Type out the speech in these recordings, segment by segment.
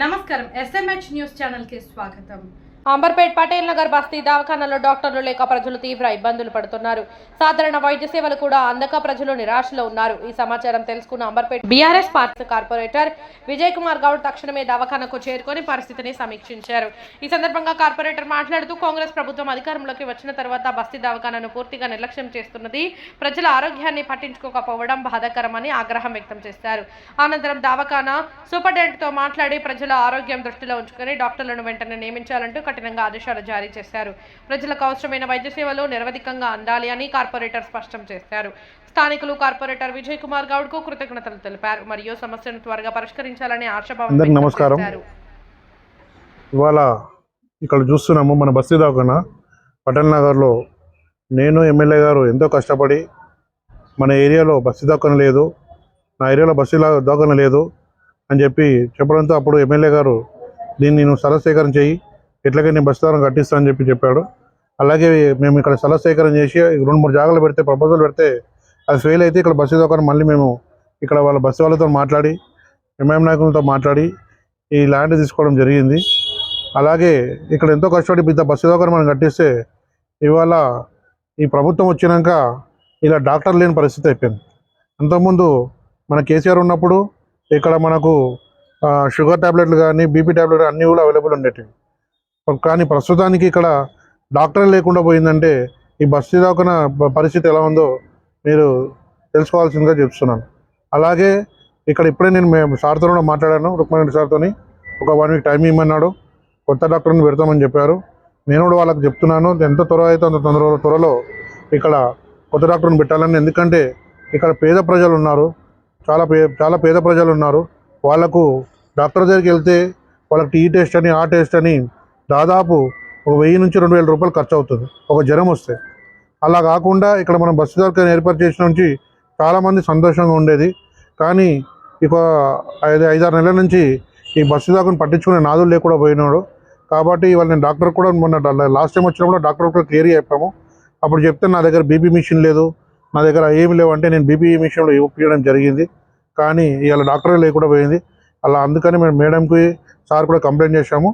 నమస్కారం. SMH news ఛానల్కి స్వాగతం. అంబర్పేట్ పటేల్ నగర్ బస్తీ దవాఖానాలో డాక్టర్లు లేక ప్రజలు తీవ్ర ఇబ్బందులు పడుతున్నారు. సాధారణ వైద్య సేవలు కూడా అందక ప్రజలు నిరాశలో ఉన్నారు. ఈ సమాచారం తెలుసుకున్న Amberpet BRS party corporator Vijay Kumar Goud తక్షణమే దవాఖానకు చేరుకొని పరిస్థితిని సమీక్షించారు. ఈ సందర్భంగా కార్పొరేటర్ మాట్లాడుతూ కాంగ్రెస్ ప్రభుత్వం అధికారంలోకి వచ్చిన తర్వాత బస్తీ దవాఖానను పూర్తిగా నిర్లక్ష్యం చేస్తున్నది. ప్రజల ఆరోగ్యాన్ని పట్టించుకోకపోవడం బాధాకరమని ఆగ్రహం వ్యక్తం చేశారు. అనంతరం దవాఖానా సూపరింటెండెంట్తో మాట్లాడి ప్రజల ఆరోగ్యం దృష్టిలో ఉంచుకొని డాక్టర్లను వెంటనే నియమించాలంటూ కఠినంగా ఆదేశాలు జారీ చేశారు. ప్రజలకు అవసరమైన వైద్య సేవలు నిరవధికంగా అందాలి అని కార్పొరేటర్ స్పష్టం చేశారు. స్థానికులు కార్పొరేటర్ విజయ్ కుమార్ గౌడ్కు కృతజ్ఞతలు తెలిపారు. మరియు సమస్యను త్వరగా పరిష్కరించాలని ఆశాభావం నమస్కారం. ఇవాళ ఇక్కడ చూస్తున్నాము మన బస్తీ దవాఖాన పటల్ నగర్లో నేను ఎమ్మెల్యే గారు ఎంతో కష్టపడి మన ఏరియాలో బస్తీ దవాఖాన లేదు. నా ఏరియాలో బస్తీ లా- దవాఖాన లేదు అని చెప్పి చెప్పడంతో అప్పుడు ఎమ్మెల్యే గారు దీన్ని నువ్వు స్థల సేకరణ చేయి. ఎట్లాగే నేను బస్తీ దవాఖాన కట్టిస్తా అని చెప్పి చెప్పాడు. అలాగే మేము ఇక్కడ స్థల సేకరణ చేసి రెండు మూడు జాగాలు పెడితే ప్రపోజల్ పెడితే అది ఫెయిల్ అయితే ఇక్కడ బస్సు దొరకని మళ్ళీ మేము ఇక్కడ వాళ్ళ బస్సు వాళ్ళతో మాట్లాడి ఎంఎం నాయకులతో మాట్లాడి ఈ ల్యాండ్ తీసుకోవడం జరిగింది. అలాగే ఇక్కడ ఎంతో కష్టపడి పెద్ద బస్సు దోకరం మనం కట్టిస్తే ఇవాళ ఈ ప్రభుత్వం వచ్చినాక ఇలా డాక్టర్ లేని పరిస్థితి అయిపోయింది. అంతకుముందు మన కేసీఆర్ ఉన్నప్పుడు ఇక్కడ మనకు షుగర్ ట్యాబ్లెట్లు కానీ బీపీ ట్యాబ్లెట్ అన్నీ కూడా అవైలబుల్ ఉండేటివి. కానీ ప్రస్తుతానికి ఇక్కడ డాక్టర్ లేకుండా పోయిందంటే ఈ బస్తీ దాకా పరిస్థితి ఎలా ఉందో మీరు తెలుసుకోవాల్సిందిగా చెప్తున్నాను. అలాగే ఇక్కడ ఇప్పుడే నేను మేము సార్తో కూడా మాట్లాడాను రుక్మణి సార్తో ఒక వన్ వీక్ టైం ఇవ్వమన్నాడు కొత్త డాక్టర్ని పెడతామని చెప్పారు. నేను కూడా వాళ్ళకి చెప్తున్నాను ఎంత త్వర అయితే అంత తొందర త్వరలో ఇక్కడ కొత్త డాక్టర్ని పెట్టాలని. ఎందుకంటే ఇక్కడ పేద ప్రజలు ఉన్నారు. చాలా పే చాలా పేద ప్రజలు ఉన్నారు. వాళ్ళకు డాక్టర్ దగ్గరికి వెళ్తే వాళ్ళకి టీ టెస్ట్ అని ఆ టెస్ట్ అని దాదాపు ఒక వెయ్యి నుంచి రెండు వేల రూపాయలు ఖర్చు అవుతుంది ఒక జ్వరం వస్తే. అలా కాకుండా ఇక్కడ మనం బస్సు దొరకని ఏర్పాటు చేసిన నుంచి చాలామంది సంతోషంగా ఉండేది. కానీ ఇక ఐదు ఐదారు నెలల నుంచి ఈ బస్సు దాకా పట్టించుకునే నాదులు లేకుండా పోయినాడు కాబట్టి ఇవాళ నేను డాక్టర్ కూడా మొన్న లాస్ట్ టైం వచ్చినప్పుడు డాక్టర్ కూడా క్లియర్ చెప్పాము. అప్పుడు చెప్తే నా దగ్గర బీపీ మిషన్ లేదు. నా దగ్గర ఏమి లేవు అంటే నేను బీపీ మిషన్లో ఇవ్వడం జరిగింది. కానీ ఇవాళ డాక్టర్ లేకుండా పోయింది. అలా అందుకని మేము మేడంకి సార్ కూడా కంప్లైంట్ చేశాము.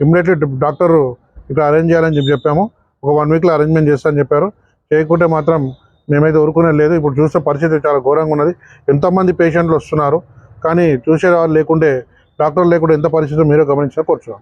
ఇమ్మీడియట్లీ డాక్టర్ ఇక్కడ అరేంజ్ చేయాలని చెప్పి చెప్పాము. ఒక వన్ వీక్లో అరేంజ్మెంట్ చేస్తానని చెప్పారు. చేయకుంటే మాత్రం మేమైతే ఊరుకునేది లేదు. ఇప్పుడు చూసే పరిస్థితి చాలా ఘోరంగా ఉన్నది. ఎంతోమంది పేషెంట్లు వస్తున్నారు? కానీ చూసేవాళ్ళు లేకుంటే డాక్టర్ లేకుండా ఎంత పరిస్థితి మీరే గమనించారు కూర్చున్నాం